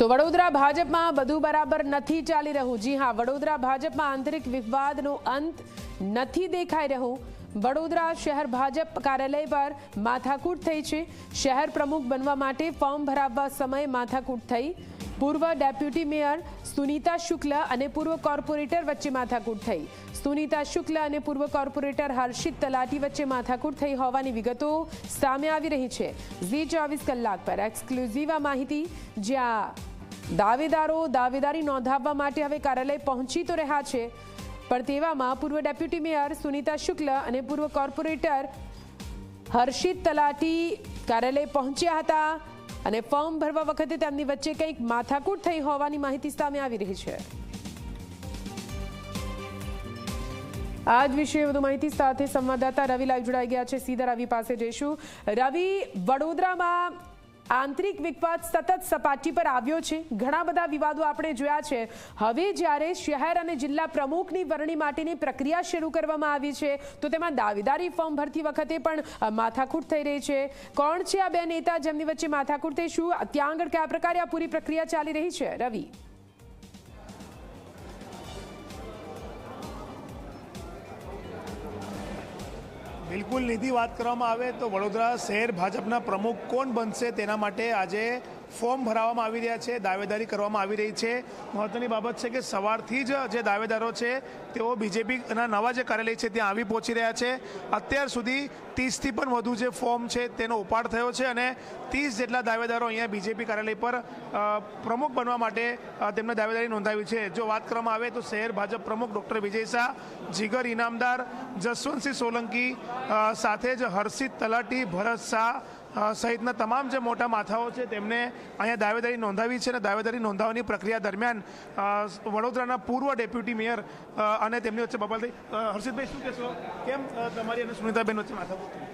તો વડોદરા ભાજપમાં બધું બરાબર નથી ચાલી રહ્યું. જી હા, વડોદરા ભાજપમાં આંતરિક વિવાદનો અંત નથી દેખાઈ રહ્યો. વડોદરા શહેર ભાજપ કાર્યાલય પર માથાકૂટ થઈ છે. શહેર પ્રમુખ બનવા માટે ફોર્મ ભરાવવા સમયે માથાકૂટ થઈ. પૂર્વ ડેપ્યુટી મેયર સુનીતા શુક્લ અને પૂર્વ કોર્પોરેટર વચ્ચે માથાકૂટ થઈ. સુનીતા શુક્લ અને પૂર્વ કોર્પોરેટર હર્ષિત તલાટી વચ્ચે માથાકૂટ થઈ હોવાની વિગતો સામે આવી રહી છે. ઝી ચોવીસ કલાક પર. એક્સક્લુઝિવ માહિતી જ્યાં દાવેદારો દાવેદારી નોંધાવવા માટે હવે કાર્યાલય પહોંચી તો રહ્યા છે. પણ તેવામાં પૂર્વ ડેપ્યુટી મેયર સુનિતા શુક્લ અને પૂર્વ કોર્પોરેટર હર્ષિત તલાટી કાર્યાલય પહોંચ્યા હતા અને ફોર્મ ભરવા વખતે તેમની વચ્ચે કંઈક માથાકૂટ થઈ હોવાની માહિતી સામે આવી રહી છે. આ જ વિશે વધુ માહિતી સાથે સંવાદદાતા રવિ લાઈવ જોડાઈ ગયા છે. સીધા રવિ પાસે જઈશું. રવિ, વડોદરામાં આંતરિક વિવાદ સતત સપાટી પર આવ્યો છે. ઘણા બધા વિવાદો આપણે જોયા છે. હવે જ્યારે શહેર અને જિલ્લા પ્રમુખની વરણી માટેની પ્રક્રિયા શરૂ કરવામાં આવી છે, તો તેમાં દાવેદારી ફોર્મ ભરતી વખતે પણ માથાકૂટ થઈ રહી છે. કોણ છે આ બે નેતા? જેમની વચ્ચે માથાકૂટ થઈ, શું ત્યાં આગળ કયા પ્રકારે આ પૂરી પ્રક્રિયા ચાલી રહી છે? રવિ. બિલકુલ નિધિ વાત કરવામાં આવે તો વડોદરા શહેર ભાજપના પ્રમુખ કોણ બનશે તેના માટે આજે ફોર્મ ભરાવવામાં આવી રહ્યા છે, દાવેદારી કરવામાં આવી રહી છે. મહત્વની બાબત છે કે સવારથી જ જે દાવેદારો છે, તેઓ બીજેપીના નવા જે કાર્યાલય છે, ત્યાં આવી પહોંચી રહ્યા છે. અત્યાર સુધી ત્રીસથી પણ વધુ જે ફોર્મ છે, તેનો ઉપાડ થયો છે અને ત્રીસ જેટલા દાવેદારો અહીંયા બીજેપી કાર્યાલય પર પ્રમુખ બનવા માટે તેમને દાવેદારી નોંધાવી છે. જો વાત કરવામાં આવે તો શહેર ભાજપ પ્રમુખ ડૉક્ટર વિજય શાહ, જીગર ઇનામદાર જસવંતસિંહ સોલંકી સાથે જ હર્ષિત તલાટી, ભરત શાહ સહિતના તમામ જે મોટા માથાઓ છે તેમને અહીંયા દાવેદારી નોંધાવી છે અને દાવેદારી નોંધાવવાની પ્રક્રિયા દરમિયાન વડોદરાના પૂર્વ ડેપ્યુટી મેયર અને તેમની વચ્ચે બબાલ થઈ હર્ષિતભાઈ શું કહેશો કેમ તમારી અને સુનિતાબેન વચ્ચે માથાકૂટ?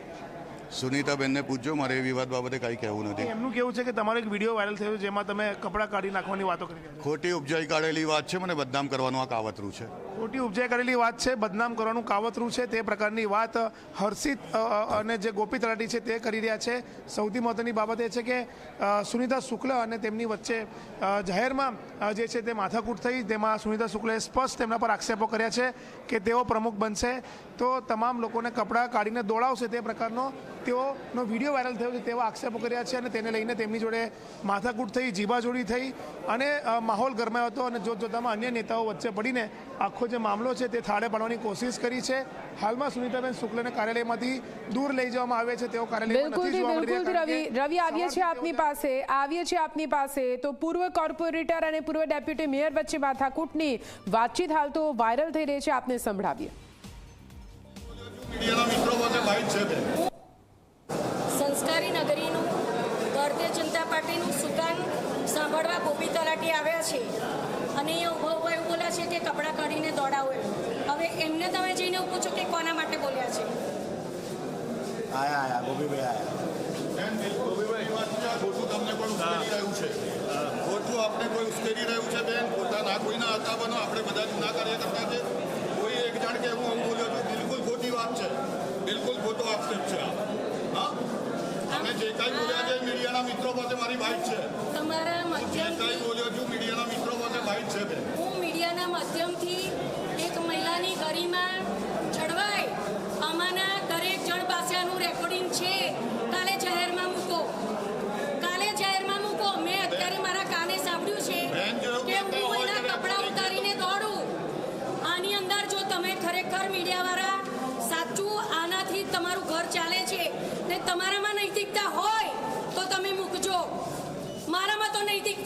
સુનીતાબેનને પૂછજો મારે એ વિવાદ બાબતે કાંઈ કહેવું નથી. એમનું કેવું છે કે તમારો એક વીડિયો વાયરલ થયો જેમાં તમે કપડાં કાઢી નાખવાની વાતો કરી ખોટી ઉપજાઈ કાઢેલી વાત છે મને બદનામ કરવાનું આ કાવતરું છે. ખોટી ઉપજાઈ કરેલી વાત છે બદનામ કરવાનું કાવતરું છે તે પ્રકારની વાત હર્ષિત અને જે ગોપી તલાટી છે તે કરી રહ્યા છે. સૌથી મહત્વની બાબત એ છે કે સુનિતા શુક્લ અને તેમની વચ્ચે જાહેરમાં જે છે તે માથાકૂટ થઈ. તેમાં સુનિતા શુક્લએ સ્પષ્ટ તેમના પર આક્ષેપો કર્યા છે કે તેઓ પ્રમુખ બનશે. તો તમામ લોકોને કપડાં કાઢીને દોડાવશે તે પ્રકારનો તેઓનો વીડિયો વાયરલ થયો છે તેવા આક્ષેપો કર્યા છે અને તેને લઈને તેમની જોડે માથાકૂટ થઈ જીબાજોડી થઈ અને માહોલ ગરમાયો હતો અને જોત જોતામાં અન્ય નેતાઓ વચ્ચે પડીને આખો જે મામલો છે તે થાળે પાડવાની કોશિશ કરી છે. હાલમાં સુનિતાબેન શુક્લને કાર્યાલયમાંથી દૂર લઈ જવામાં આવે છે તેઓ કાર્યાલયમાં નથી બિલકુલથી જોવા મળી બિલકુલથી રહ્યા રવિ કારણ કે રવિ આવીએ છીએ આપની પાસે આવીએ છીએ આપની પાસે. તો પૂર્વ કોર્પોરેટર અને પૂર્વ ડેપ્યુટી મેયર વચ્ચે માથાકૂટની વાતચીત હાલ તો વાયરલ થઈ રહી છે આપને સંભળાવીએ. સંસ્કારી નગરીનું ભારતીય જનતા પાર્ટીનું સુકાન સાંભળવા ગોપી તલાટી આવ્યા છે. અને એ ઊભો ઊભો એવું બોલ્યા છે કે કપડાં કરીને દોડાવો એમ. હવે એમને તમે જઈને એવું પૂછો કે કોના માટે બોલ્યા છે? આયા આયા ગોપીભાઈ આયા. ગોપીભાઈ વાત છે આ ખોટું તમને પણ ઉશ્કેરી રહ્યું છે? ખોટું આપણે કોઈ ઉશ્કેરી રહ્યું છે બેન? પોતાના કોઈના હતા બનો આપણે બધા જ ના કાર્યકર્તા છે કોઈ એક જણ કે હું હું બોલ્યો છું બિલકુલ ખોટી વાત છે બિલકુલ ખોટો આક્ષેપ છે હા? અમે જે કાંઈ બોલ્યા છે મીડિયાના મિત્રો પાસે મારી બાઇક છે. તમારા જે કાંઈ બોલ્યો છું મીડિયાના મિત્રો પાસે બાઇક છે હું મીડિયાના માધ્યમથી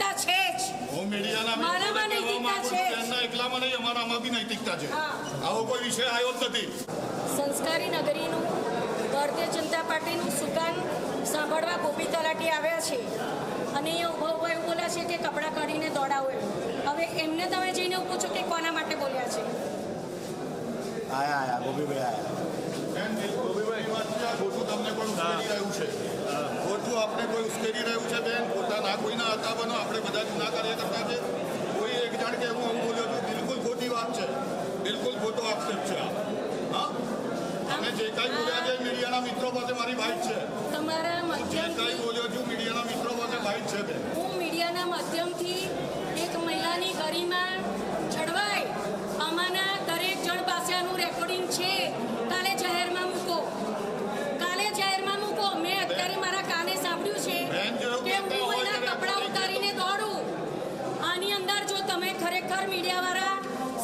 નૈતિકતા છે જ. મારામાં નૈતિકતા છે. છું, એમના એકલામાં નહીં અમારામાં બી નૈતિકતા છે. હા. આવો કોઈ વિષય આવ્યો જ નથી. સંસ્કારી નગરીનું ભારતીય જનતા પાર્ટીનું સુકાન સાંભળવા ગોપી તલાટી આવ્યા છે. અને એ ઊભો ઊભો એવું બોલ્યા છે કે કપડાં કાઢીને દોડાવો એમ. હવે એમને તમે જઈને ઊભો છો કે કોના માટે બોલ્યા છે? આયા આયા ગોપીભાઈ આયા. ગોપીભાઈ, વાત છે, ખોટું? તમને પણ રહ્યું છે. ખોટું આપણે કોઈ ઉશ્કેરી રહ્યું છે બેન પોતા ના કોઈના હતા બનો આપણે બધા ના કાર્યકર્તા છે કોઈ એક જાણ કે હું આવું બોલ્યો છું બિલકુલ ખોટી વાત છે. બિલકુલ ખોટો આક્ષેપ છે હા? અમે જે કાંઈ બોલ્યા છે મીડિયાના મિત્રો પાસે મારી બાઇક છે. તમારા માધ્યમ કાંઈ બોલ્યો છું મીડિયાના મિત્રો પાસે ભાઈ છે બેન. હું મીડિયાના માધ્યમથી એક મહિલાની ગરિમા સમાચાર મીડિયાવાળા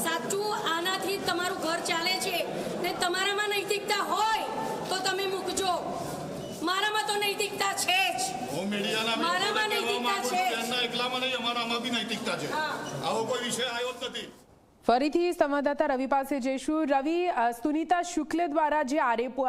સાચું આનાથી તમારું ઘર ચાલે છે ને તમારામાં નૈતિકતા હોય તો તમે મૂકજો. મારામાં તો નૈતિકતા છે જ. મારામાં નૈતિકતા છે ફરીથી સંવાદદાતા રવિ પાસે જઈશું. રવિ સુનિતા શુક્લ દ્વારા જે આરોપો